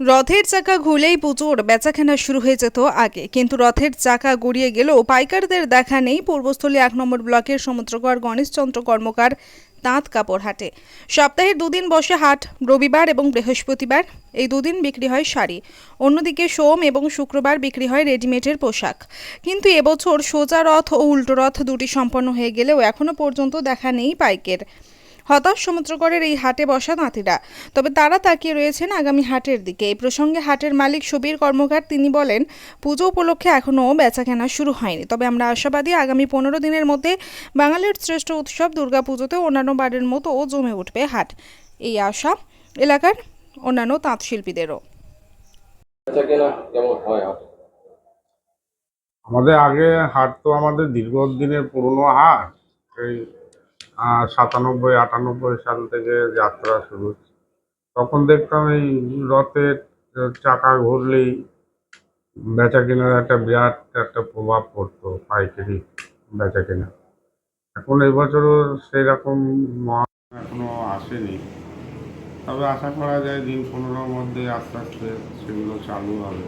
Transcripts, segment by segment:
রথের চাকা ঘুলেই পুজোর বেচাকেনা শুরু হয়ে যেত আগে। কিন্তু রথের চাকা গড়িয়ে গেলেও পাইকারদের দেখা নেই। পূর্বস্থলী এক নম্বর ব্লকের সমুদ্রকর গণেশচন্দ্র কর্মকার তাঁত কাপড় হাটে। সপ্তাহের দুদিন বসে হাট, রবিবার এবং বৃহস্পতিবার। এই দুদিন বিক্রি হয় শাড়ি। অন্যদিকে সোম এবং শুক্রবার বিক্রি হয় রেডিমেডের পোশাক। কিন্তু এবছর সোজা রথ ও উল্টো রথ দুটি সম্পন্ন হয়ে গেলেও এখনও পর্যন্ত দেখা নেই পাইকের। হতাশ সমুদ্রকরের এই হাটে বসা তাঁতিরা তবে তারা তাকিয়ে রয়েছেন আগামী হাটের দিকে। এই প্রসঙ্গে হাটের মালিক সুবীর কর্মকার তিনি বলেন পুজো উপলক্ষে এখনও বেচাকেনা শুরু হয়নি। তবে আমরা আশাবাদী আগামী পনেরো দিনের মধ্যে বাঙালির শ্রেষ্ঠ উৎসব দুর্গাপুজোতে অন্যান্য বারের মতো ও জমে উঠবে হাট। এই আশা এলাকার অন্যান্য তাঁত শিল্পীদেরও বেচা কেনা কেমন হাটে? আমাদের আগে হাট তো আমাদের দীর্ঘদিনের পুরনো হাট। এই সাতানব্বই, আটানব্বই সাল থেকে যাত্রা শুরু তখন দেখতাম এই রথের চাকা ঘুরলেই বেচা কেনার একটা বিরাট একটা প্রভাব পড়তো পাইকারি বেচা কেনা এখন এই বছরও সেই রকম এখনও আসেনি। তবে আশা করা যায় দিন পনেরোর মধ্যে আস্তে আস্তে সেগুলো চালু হবে।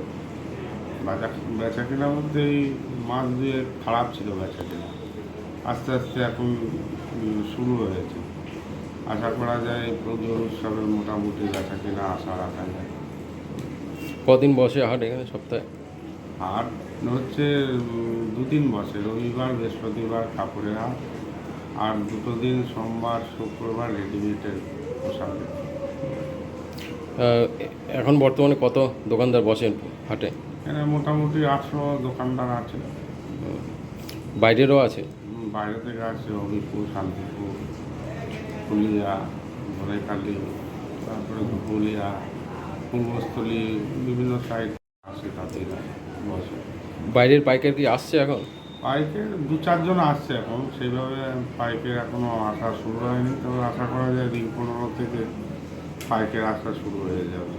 বেচা বেচা কেনার মধ্যে এই মাস দিয়ে খারাপ ছিল বেচা কেনা আস্তে আস্তে এখন শুরু হয়েছে। আশা করা যায় এই পুজোর উৎসবে মোটামুটি বেচা কেনা আশা রাখা যায়। কদিন বসে হাট এখানে সপ্তাহে? আর হচ্ছে দুদিন বসে। রবিবার বৃহস্পতিবার কাপড়ের হাট। আর দুটো দিন সোমবার শুক্রবার রেডিমেডের পোশাক। এখন বর্তমানে কত দোকানদার বসেন হাটে? এখানে মোটামুটি আটশো দোকানদার আছে। বাইরেরও আছে? বাইরে থেকে আসছে হবিপুর শান্তিপুর ফুলিয়া ধনেখালি তারপরে ধুপুলিয়া পূর্বস্থলী বিভিন্ন সাইড আসে তাঁতিরা বসে। বাইরের পাইকার কি আসছে এখন? পাইকের দু চারজন আসছে এখন সেইভাবে পাইকের এখনও আসা শুরু হয়নি তবে আশা করা যায় দিন পনেরো থেকে পাইকের আসা শুরু হয়ে যাবে।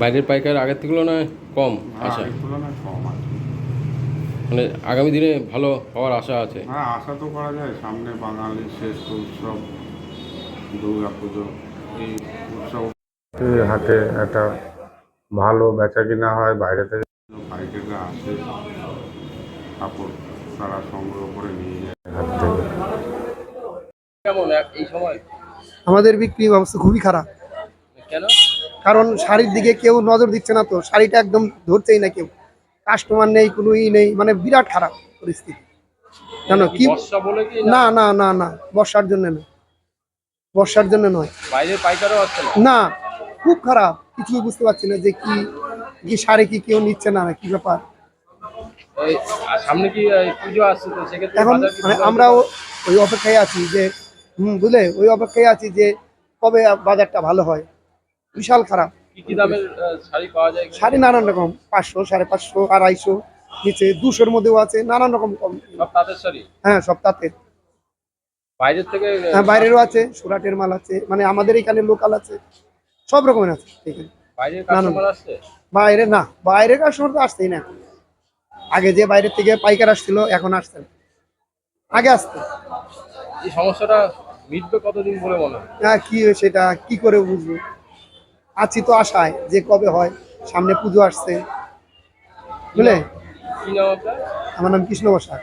বাইরের পাইকার আগের তুলনায় কম হ্যাঁ আগের তুলনায় কম আছে মানে আগামী দিনে ভালো হওয়ার আশা আছে। হ্যাঁ আশা তো করা যায়। সামনে বাঙালির শ্রেষ্ঠ উৎসব দুর্গা পুজো এই উৎসব। হাটে একটা ভালো বেচা কিনা হয় বাইরে থেকে পাইকাররা আসে কাপড় তারা সংগ্রহ করে নিয়ে যায়। হাট থেকে। কেমন এই সময়? আমাদের বিক্রি ব্যবস্থা খুবই খারাপ। কেন? কারণ শাড়ির দিকে কেউ নজর দিচ্ছে না তো শাড়িটা একদম ধরছেই না কেউ। কাস্টমার নেই কোনো ই নেই মানে বিরাট খারাপ পরিস্থিতি। জানো কি? না? না না না বর্ষার জন্য না বর্ষার জন্য নয়। বাইরের পাইকারও আসছে না? খুব খারাপ। কিছুই বুঝতে পারছি না যে কি কি শাড়ি কি কেউ নিচ্ছে না কি ব্যাপার। সামনে কি পুজো আসছে তো? সেক্ষেত্রে এখন মানে আমরাও ওই অপেক্ষায় আছি যে হুম বুঝলে? ওই অপেক্ষায় আছি যে কবে বাজারটা ভালো হয়। বিশাল খারাপ। শাড়ি নানান রকম পাঁচশো সাড়ে পাঁচশো আড়াইশো নিচে দুশোর মধ্যেও আছে নানান রকম কম। সব তাঁতের হ্যাঁ বাইরের থেকে হ্যাঁ বাইরেরও আছে সুরাটের মাল আছে মানে আমাদের এখানে লোকাল আছে সব রকমের আছে এখানে। বাইরে না বাইরের কাস্টমার তো আসতেই না। আগে যে বাইরের থেকে পাইকার আসছিল এখন আসছে না। আগে আসতে। এই সমস্যাটা মিটবে কতদিন বলে মনে হয়? হ্যাঁ কি সেটা কি করে বুঝব? আছি তো আশায় যে কবে হয় সামনে পুজো আসছে। বুঝলে আমার নাম কৃষ্ণ বসাক।